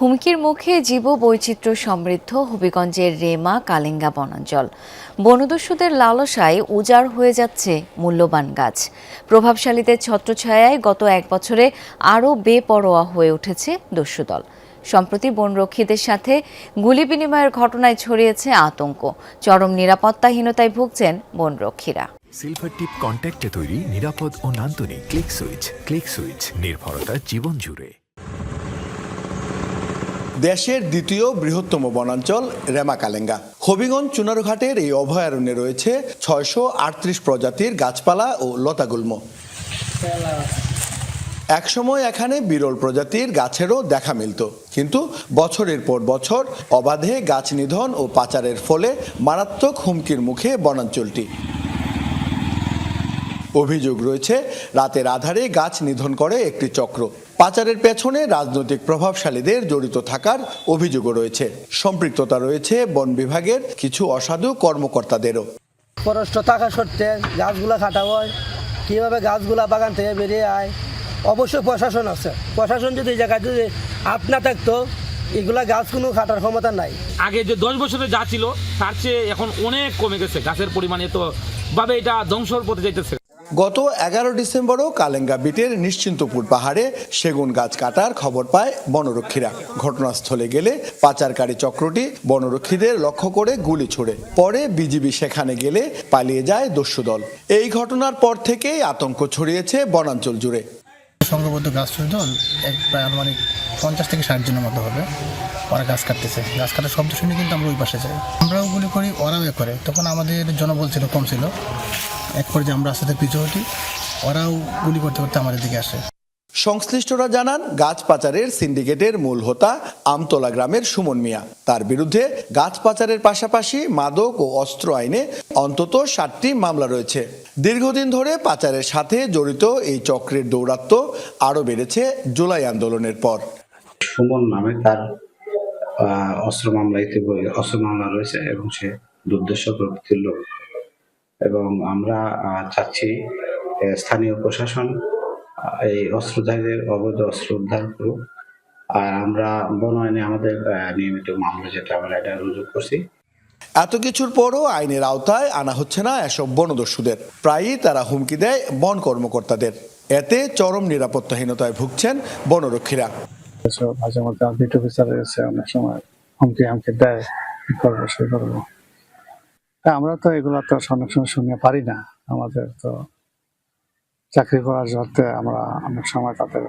হুমকির মুখে জীব বৈচিত্র্য সমৃদ্ধ হবিগঞ্জের রেমা কালিঙ্গা বনাঞ্চল। বনদস্যুদের লালসায় উজাড় হয়ে যাচ্ছে মূল্যবান গাছ। প্রভাবশালীদের ছত্রছায়ায় গত এক বছরে আরও বেপরোয়া হয়ে উঠেছে দস্যুদল। সম্প্রতি বনরক্ষীদের সাথে গুলি বিনিময়ের ঘটনায় ছড়িয়েছে আতঙ্ক। চরম নিরাপত্তাহীনতায় ভুগছেন বনরক্ষীরা। সিলভার টিপ কন্ট্যাক্টে তৈরি নিরাপদ ও নান্দনিক ক্লিক সুইচ ক্লিক সুইচ নির্ভরতা জীবন জুড়ে। দেশের দ্বিতীয় বৃহত্তম বনাঞ্চল রেমাকালেঙ্গা হবিগঞ্জ চুনারুঘাটের এই অভয়ারণ্যে রয়েছে ছয়শো আটত্রিশ প্রজাতির গাছপালা ও লতাগুল্ম। একসময় এখানে বিরল প্রজাতির গাছেরও দেখা মিলত, কিন্তু বছরের পর বছর অবাধে গাছ নিধন ও পাচারের ফলে মারাত্মক হুমকির মুখে বনাঞ্চলটি। অভিযোগ রয়েছে রাতের আধারে গাছ নিধন করে একটি চক্র। পাচারের পেছনে রাজনৈতিক প্রভাবশালীদের জড়িত থাকার অভিযোগও রয়েছে। সম্পৃক্ততা রয়েছে বন বিভাগের কিছু অসাধু কর্মকর্তাদেরও। ফরেস্ট থাকা সত্ত্বে গাছগুলা কাটা হয় কীভাবে গাছগুলা বাগান থেকে বেরিয়ে আয়? অবশ্যই প্রশাসন আছে। প্রশাসন যদি এই জায়গায় যদি হাত না থাকতো এগুলা গাছ কোনো কাটার ক্ষমতা নাই। আগে যে দশ বছরে যা ছিল তার চেয়ে এখন অনেক কমে গেছে। গাছের পরিমাণ এত ভাবে এটা ধ্বংসর পথে যাইতেছে। গত এগারো ডিসেম্বরও কালেঙ্গা বিটের নিশ্চিন্তপুর পাহাড়ে সেগুন গাছ কাটার খবর পায় বনরক্ষীরা। ঘটনাস্থলে গেলে পাচারকারী চক্রটি বনরক্ষীদের লক্ষ্য করে গুলি ছোড়ে। পরে বিজিবি সেখানে গেলে পালিয়ে যায় দস্যুদল। এই ঘটনার পর থেকেই আতঙ্ক ছড়িয়েছে বনাঞ্চল জুড়ে। সংঘবদ্ধ গাছ দল এক প্রায় আনুমানিক পঞ্চাশ থেকে ষাট জনের মতো হবে। ওরা গাছ কাটতেছে। গাছ কাটার শব্দ শুনে কিন্তু আমরা ওই পাশে যাই। আমরাও গুলি করি, ওরাও করে। তখন আমাদের জনবল ছিল, কম ছিল। এক পর্যায়ে আমরা আস্তে পিছু হটি ওরাও গুলি করতে করতে আমাদের দিকে আসে। সংশ্লিষ্টরা জানান গাছ পাচারের সিন্ডিকেটের মূল হোতা আমতলা গ্রামের সুমন মিয়া। তার বিরুদ্ধে গাছ পাচারের পাশাপাশি মাদক ও অস্ত্র আইনে অন্তত ষাটটি মামলা রয়েছে। দীর্ঘদিন ধরে পাচারের সাথে জড়িত এই চক্রের দৌরাত্ম্য আরও বেড়েছে জুলাই আন্দোলনের পর। সুমন নামে তার আহ, অস্ত্র মামলা অস্ত্র মামলা রয়েছে এবং সে দুর্দেশ্য প্রকৃতির লোক। এবং আমরা আহ, চাচ্ছি স্থানীয় প্রশাসন এই অস্ত্রধারীদের অবৈধ অস্ত্র উদ্ধার করুক। আর আমরা বন আইনে আমাদের নিয়মিত মামলা যেটা আমরা এটা রুজু করছি। এত কিছুর পরও আইনের আওতায় আনা হচ্ছে না এসব বনদস্যুদের। প্রায়ই তারা হুমকি দেয় বন কর্মকর্তাদের। এতে চরম নিরাপত্তাহীনতায় ভুগছেন বনরক্ষীরা। এসব মাঝে মধ্যে অফিসার অনেক সময় হুমকি হামকি দেয় করব সে করব। আমরা তো এগুলো তো অনেক সময় শুনে পারি না। আমাদের তো চাকরি করার জর্তে আমরা অনেক সময় তাদের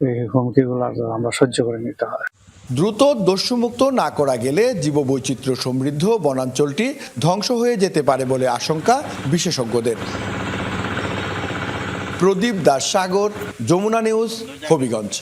এই হুমকিগুলো আমরা সহ্য করে নিতে হয়। দ্রুত দস্যুমুক্ত না করা গেলে জীববৈচিত্র্য সমৃদ্ধ বনাঞ্চলটি ধ্বংস হয়ে যেতে পারে বলে আশঙ্কা বিশেষজ্ঞদের। প্রদীপ দাস সাগর, যমুনা নিউজ, হবিগঞ্জ।